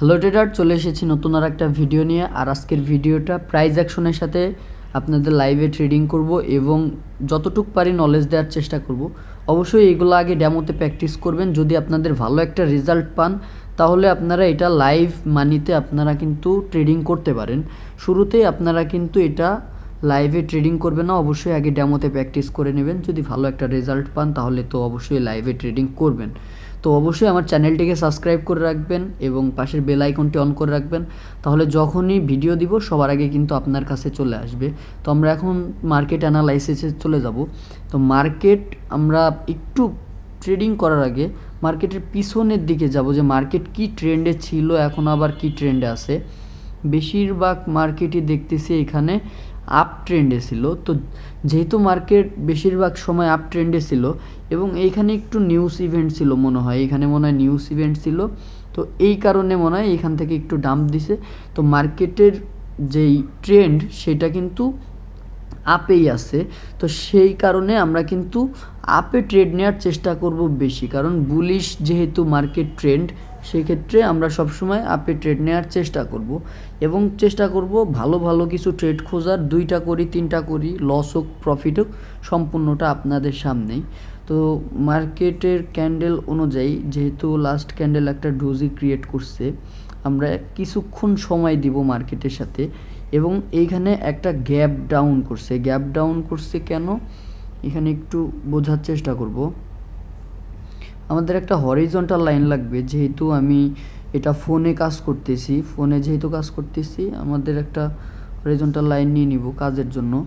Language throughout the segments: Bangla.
হ্যালো ট্রেডার চলে এসেছি নতুন আর একটা ভিডিও নিয়ে। আর আজকের ভিডিওটা প্রাইজ অ্যাকশনের সাথে আপনাদের লাইভে ট্রেডিং করব এবং যতটুক পারি নলেজ দেওয়ার চেষ্টা করব। অবশ্যই এগুলো আগে ডেমোতে প্র্যাকটিস করবেন। যদি আপনাদের ভালো একটা রেজাল্ট পান, তাহলে আপনারা এটা লাইভ মানিতে আপনারা কিন্তু ট্রেডিং করতে পারেন। শুরুতেই আপনারা কিন্তু এটা লাইভে ট্রেডিং করবেন না, অবশ্যই আগে ডেমোতে প্র্যাকটিস করে নেবেন। যদি ভালো একটা রেজাল্ট পান, তাহলে তো অবশ্যই লাইভে ট্রেডিং করবেন। তো অবশ্যই আমার চ্যানেলটিকে সাবস্ক্রাইব করে রাখবেন এবং পাশের বেল আইকনটি অন করে রাখবেন। তাহলে যখনই ভিডিও দিব, সবার আগে কিন্তু আপনার কাছে চলে আসবে। তো আমরা এখন মার্কেট অ্যানালাইসিসে চলে যাব। তো মার্কেট আমরা একটু ট্রেডিং করার আগে মার্কেটের পিছনের দিকে যাব যে মার্কেট কি ট্রেন্ডে ছিল, এখন আবার কি ট্রেন্ডে আছে। বেশিরভাগ মার্কেটই দেখতেছি এখানে আপ ট্রেন্ডে ছিল। তো যেহেতু মার্কেট বেশিরভাগ সময় আপ ট্রেন্ডে ছিল এবং এইখানে একটু নিউজ ইভেন্ট ছিল মনে হয় এখানে মনে হয় নিউজ ইভেন্ট ছিল, তো এই কারণে মনে হয় এখান থেকে একটু ডাম্প দিছে। তো মার্কেটের যেই ট্রেন্ড সেটা কিন্তু আপেই আছে। তো সেই কারণে আমরা কিন্তু আপে ট্রেড নেওয়ার চেষ্টা করব বেশি। কারণ বুলিশ যেহেতু মার্কেট ট্রেন্ড সেক্ষেত্রে আমরা সবসময় আপে ট্রেড নেওয়ার চেষ্টা করব। এবং চেষ্টা করব ভালো ভালো কিছু ট্রেড খোঁজার, দুইটা করি, তিনটা করি লস হোক প্রফিট হোক, সম্পূর্ণটা আপনাদের সামনেই। তো মার্কেটের ক্যান্ডেল অনুযায়ী, যেহেতু লাস্ট ক্যান্ডেল একটা ডোজি ক্রিয়েট করছে, আমরা কিছুক্ষণ সময় দিব মার্কেটের সাথে। এবং এইখানে একটা গ্যাপ ডাউন করছে। গ্যাপ ডাউন করছে কেন? এখানে একটু বোঝার চেষ্টা করব। আমাদের একটা হরিজন্টাল লাইন লাগবে। যেহেতু আমি এটা ফোনে কাজ করতেছি ফোনে যেহেতু কাজ করতেছি, আমাদের একটা হরিজন্টাল লাইন নিয়ে নিব কাজের জন্য।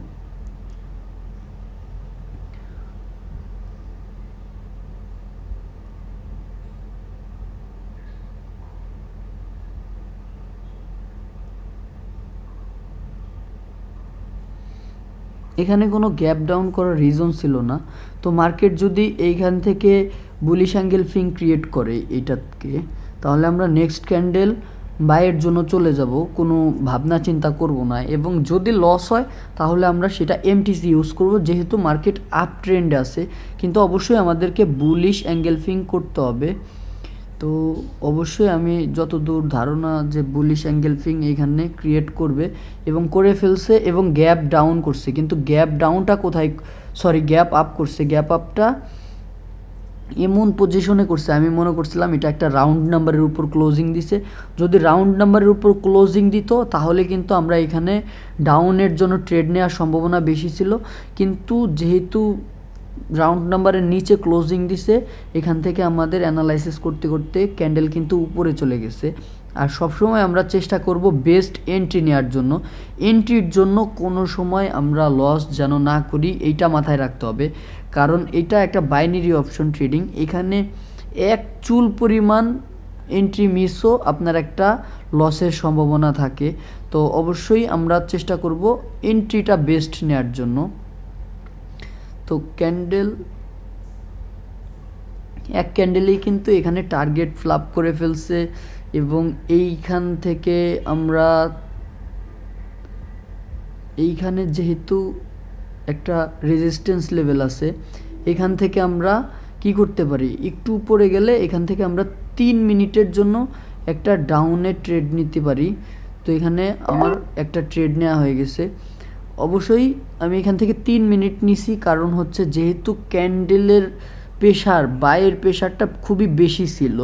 এখানে কোনো গ্যাপ ডাউন করার রিজন ছিল না। তো মার্কেট যদি এইখান থেকে বুলিশ অ্যাঙ্গেল ফিং ক্রিয়েট করে এইটাকে তাহলে আমরা নেক্সট ক্যান্ডেল বাইয়ের জন্য চলে যাব। কোনো ভাবনা চিন্তা করব না। এবং যদি লস হয়, তাহলে আমরা সেটা এমটিসি ইউজ করব। যেহেতু মার্কেট আপ ট্রেন্ডে আছে, কিন্তু অবশ্যই আমাদেরকে বুলিশ অ্যাঙ্গেল ফিং করতে হবে। তো অবশ্যই আমি যতদূর ধারণা যে বুলিশ অ্যাঙ্গেল ফিং এইখানে ক্রিয়েট করবে এবং করে ফেলছে এবং গ্যাপ ডাউন করছে, কিন্তু গ্যাপ ডাউনটা কোথায় সরি গ্যাপ আপ করছে গ্যাপ আপটা এমন পজিশনে করছে, আমি মনে করছিলাম এটা একটা রাউন্ড নাম্বারের উপর ক্লোজিং দিছে, যদি রাউন্ড নাম্বারের উপর ক্লোজিং দিত, তাহলে কিন্তু আমরা এখানে ডাউনের জন্য ট্রেড নেওয়ার সম্ভাবনা বেশি ছিল, কিন্তু যেহেতু রাউন্ড নাম্বারের নিচে ক্লোজিং দিছে, এখান থেকে আমাদের অ্যানালাইসিস করতে করতে ক্যান্ডেল কিন্তু উপরে চলে গেছে। আর সবসময় আমরা চেষ্টা করব বেস্ট এন্ট্রি নেওয়ার জন্য। এন্ট্রির জন্য কোনো সময় আমরা লস যেন না করি, এইটা মাথায় রাখতে হবে। কারণ এটা একটা বাইনারি অপশন ট্রেডিং এখানে এক চুল পরিমাণ এন্ট্রি মিসও আপনার একটা লসের সম্ভাবনা থাকে। তো অবশ্যই আমরা চেষ্টা করব এন্ট্রিটা বেস্ট নেওয়ার জন্য। তো ক্যান্ডেল, এক ক্যান্ডেলেই কিন্তু এখানে টার্গেট ফ্লাপ করে ফেলছে এবং এইখান থেকে আমরা, এইখানে যেহেতু একটা রেজিস্ট্যান্স লেভেল আছে, এখান থেকে আমরা কি করতে পারি? একটু উপরে গেলে এখান থেকে আমরা তিন মিনিটের জন্য একটা ডাউনে ট্রেড নিতে পারি। তো এখানে আমার একটা ট্রেড নেওয়া হয়ে গেছে। অবশ্যই আমি এখান থেকে তিন মিনিট নিছি, কারণ হচ্ছে যেহেতু ক্যান্ডেলের প্রেশার বায়ের প্রেশারটা খুবই বেশি ছিল,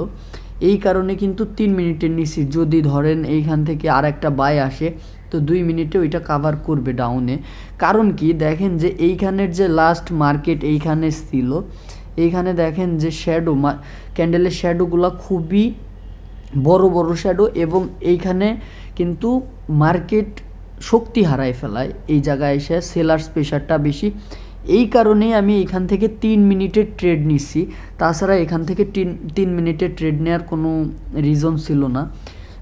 এই কারণে কিন্তু তিন মিনিটের নিছি। যদি ধরেন এইখান থেকে আর একটা বাই আসে, তো দুই মিনিটে ওইটা কাভার করবে ডাউনে কারণ কি, দেখেন যে এইখানের যে লাস্ট মার্কেট এইখানে ছিল, এইখানে দেখেন যে শ্যাডো ক্যান্ডেলের শ্যাডোগুলো খুবই বড় বড় শ্যাডো এবং এইখানে কিন্তু মার্কেট শক্তি হারায় ফেলায়। এই জায়গায় এসে সেলার্স প্রেশারটা বেশি। এই কারণেই আমি এখান থেকে তিন মিনিটের ট্রেড নিচ্ছি। তাছাড়া এখান থেকে তিন তিন মিনিটের ট্রেড নেওয়ার কোনো রিজন ছিল না।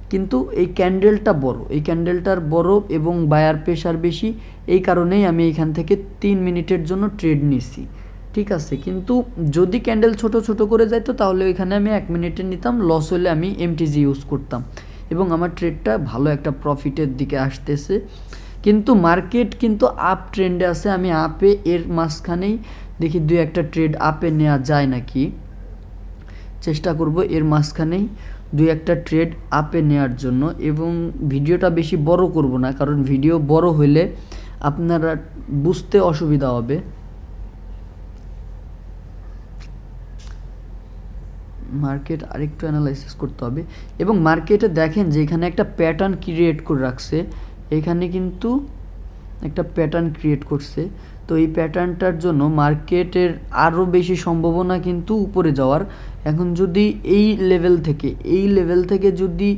কিন্তু এই ক্যান্ডেলটা বড়। এই ক্যান্ডেলটার বড় এবং বায়ার প্রেশার বেশি। এই কারণেই আমি এখান থেকে তিন মিনিটের জন্য ট্রেড নিচ্ছি। ঠিক আছে? কিন্তু যদি ক্যান্ডেল ছোট ছোট করে যাইতো, তাহলে এখানে আমি এক মিনিটে নিতাম। লস হলে আমি এমটিজি ইউজ করতাম। এবং আমার ট্রেডটা ভালো একটা প্রফিটের দিকে আসতেছে। কিন্তু মার্কেট কিন্তু আপ ট্রেন্ডে আছে, আমি আপে এর মাঝখানেই দেখি দুই একটা ট্রেড আপে নেওয়া যায় নাকি। চেষ্টা করব এর মাঝখানেই দুই একটা ট্রেড আপে নেওয়ার জন্য এবং ভিডিওটা বেশি বড় করব না, কারণ ভিডিও বড় হলে আপনারা বুঝতে অসুবিধা হবে। মার্কেট আরেকটু অ্যানালাইসিস করতে হবে। এবং মার্কেটে দেখেন যে এখানে একটা প্যাটার্ন ক্রিয়েট করে রাখছে, এখানে কিন্তু একটা প্যাটার্ন ক্রিয়েট করছে। তো এই প্যাটার্নটার জন্য মার্কেটের আরও বেশি সম্ভাবনা কিন্তু উপরে যাওয়ার। এখন যদি এই লেভেল থেকে, এই লেভেল থেকে যদি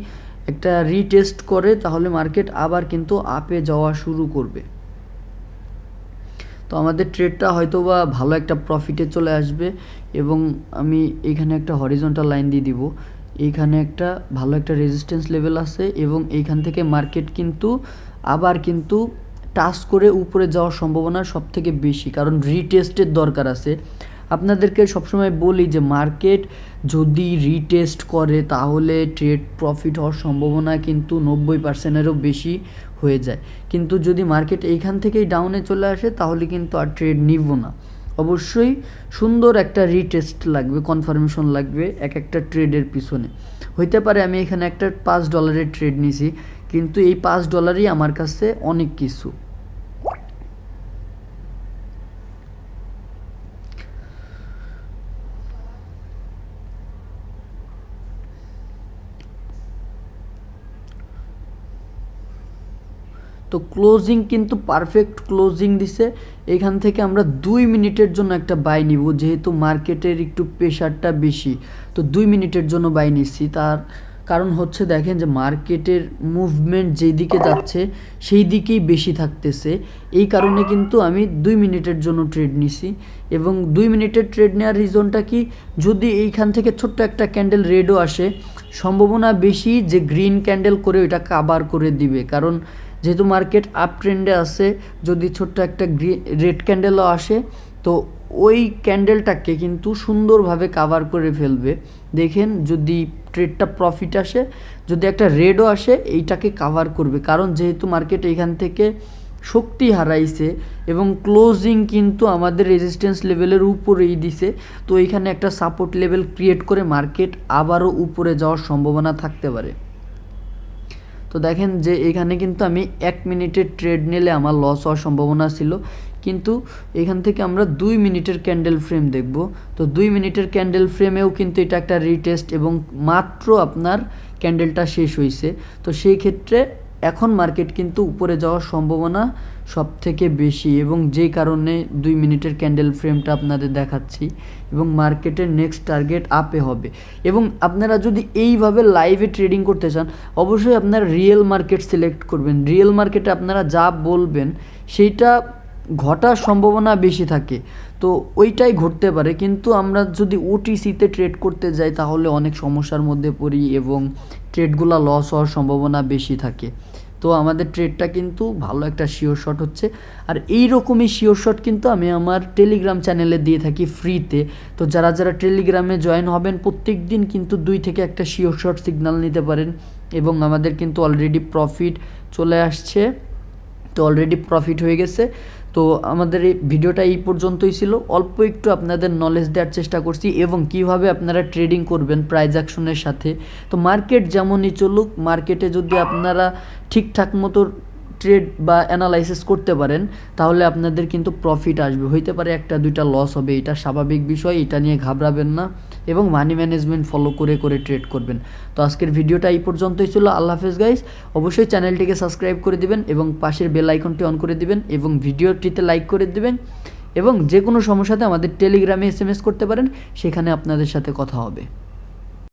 একটা রিটেস্ট করে, তাহলে মার্কেট আবার কিন্তু আপে যাওয়া শুরু করবে। তো আমাদের ট্রেডটা হয়তো বা ভালো একটা প্রফিটে চলে আসবে এবং আমি এখানে একটা হরিজন্টাল লাইন দিয়ে দিব। এইখানে একটা ভালো একটা রেজিস্ট্যান্স লেভেল আছে এবং এইখান থেকে মার্কেট কিন্তু আবার কিন্তু টাচ করে উপরে যাওয়ার সম্ভাবনা সবথেকে বেশি, কারণ রিটেস্টের দরকার আছে। আপনাদেরকে সবসময় বলি যে মার্কেট যদি রিটেস্ট করে, তাহলে ট্রেড প্রফিট হওয়ার সম্ভাবনা কিন্তু নব্বই পার্সেন্টেরও বেশি হয়ে যায়। কিন্তু যদি মার্কেট এইখান থেকেই ডাউনে চলে আসে, তাহলে কিন্তু আর ট্রেড নিব না। অবশ্যই সুন্দর একটা রিটেস্ট লাগবে কনফার্মেশন লাগবে এক একটা ট্রেডের পিছনে। হইতে পারে আমি এখানে একটা পাঁচ ডলারের ট্রেড নিছি, কিন্তু এই পাঁচ ডলারই আমার কাছে অনেক কিছু। তো ক্লোজিং কিন্তু পারফেক্ট ক্লোজিং দিছে। এখান থেকে আমরা দুই মিনিটের জন্য একটা বাই নিব, যেহেতু মার্কেটের একটু প্রেশারটা বেশি। তো দুই মিনিটের জন্য বাই নিচ্ছি। তার কারণ হচ্ছে দেখেন যে মার্কেটের মুভমেন্ট যেই দিকে যাচ্ছে সেই দিকেই বেশি থাকতেছে। এই কারণে কিন্তু আমি দুই মিনিটের জন্য ট্রেড নিছি। এবং দুই মিনিটের ট্রেড নেওয়ার রিজনটা কি? যদি এইখান থেকে ছোট্ট একটা ক্যান্ডেল রেডও আসে, সম্ভাবনা বেশি যে গ্রিন ক্যান্ডেল করে ওইটা কাবার করে দিবে। কারণ যেহেতু মার্কেট আপ ট্রেন্ডে আছে, যদি ছোট্ট একটা রেড ক্যান্ডেলও আসে, তো ওই ক্যান্ডেলটাকে কিন্তু সুন্দরভাবে কাভার করে ফেলবে। দেখেন যদি ট্রেডটা প্রফিট আসে, যদি একটা রেডও আসে, এইটাকে কাভার করবে। কারণ যেহেতু মার্কেট এখান থেকে শক্তি হারাইছে এবং ক্লোজিং কিন্তু আমাদের রেজিস্ট্যান্স লেভেলের উপরেই দিছে, তো এখানে একটা সাপোর্ট লেভেল ক্রিয়েট করে মার্কেট আবারও উপরে যাওয়ার সম্ভাবনা থাকতে পারে। তো দেখেন যে এখানে কিন্তু আমি এক মিনিটের ট্রেড নিলে আমার লস হওয়ার সম্ভাবনা ছিল। কিন্তু এখান থেকে আমরা দুই মিনিটের ক্যান্ডেল ফ্রেম দেখব। তো দুই মিনিটের ক্যান্ডেল ফ্রেমেও কিন্তু এটা একটা রিটেস্ট এবং মাত্র আপনার ক্যান্ডেলটা শেষ হয়েছে তো সেই ক্ষেত্রে এখন মার্কেট কিন্তু উপরে যাওয়ার সম্ভাবনা সব থেকে বেশি এবং যে কারণে দুই মিনিটের ক্যান্ডেল ফ্রেমটা আপনাদের দেখাচ্ছি এবং মার্কেটের নেক্সট টার্গেট আপে হবে। এবং আপনারা যদি এইভাবে লাইভে ট্রেডিং করতে চান, অবশ্যই আপনারা রিয়েল মার্কেট সিলেক্ট করবেন। রিয়েল মার্কেটে আপনারা যা বলবেন, সেইটা ঘটার সম্ভাবনা বেশি থাকে। তো ওইটাই ঘটতে পারে। কিন্তু আমরা যদি ওটিসিতে ট্রেড করতে যাই, তাহলে অনেক সমস্যার মধ্যে পড়ি এবং ট্রেডগুলো লস হওয়ার সম্ভাবনা বেশি থাকে। তো আমাদের ট্রেডটা কিন্তু ভালো একটা শিওর শট হচ্ছে। আর এই রকমই শিওর শট কিন্তু আমি আমার টেলিগ্রাম চ্যানেলে দিয়ে থাকি ফ্রিতে তো যারা যারা টেলিগ্রামে জয়েন হবেন প্রত্যেক দিন কিন্তু দুই থেকে একটা শিওর শট সিগনাল নিতে পারেন এবং আমাদের কিন্তু অলরেডি প্রফিট চলে আসছে। তো অলরেডি প্রফিট হয়ে গেছে। তো আমাদের এই ভিডিওটা এই পর্যন্তই ছিল। অল্প একটু আপনাদের নলেজ দেওয়ার চেষ্টা করছি এবং কীভাবে আপনারা ট্রেডিং করবেন প্রাইজ অ্যাকশনের সাথে। তো মার্কেট যেমনই চলুক মার্কেটে যদি আপনারা ঠিকঠাক মতো ট্রেড বা অ্যানালাইসিস করতে পারেন, তাহলে আপনাদের কিন্তু প্রফিট আসবে। হইতে পারে একটা দুইটা লস হবে, এটা স্বাভাবিক বিষয়, এটা নিয়ে ঘাবড়াবেন না। এবং মানি ম্যানেজমেন্ট ফলো করে করে ট্রেড করবেন। তো আজকের ভিডিওটা এই পর্যন্তই ছিল। আল্লাহ হাফেজ গাইস অবশ্যই চ্যানেলটিকে সাবস্ক্রাইব করে দিবেন এবং পাশের বেল আইকনটি অন করে দিবেন এবং ভিডিওটিতে লাইক করে দিবেন এবং যে কোনো সমস্যাতে আমাদের টেলিগ্রামে এস করতে পারেন, সেখানে আপনাদের সাথে কথা হবে।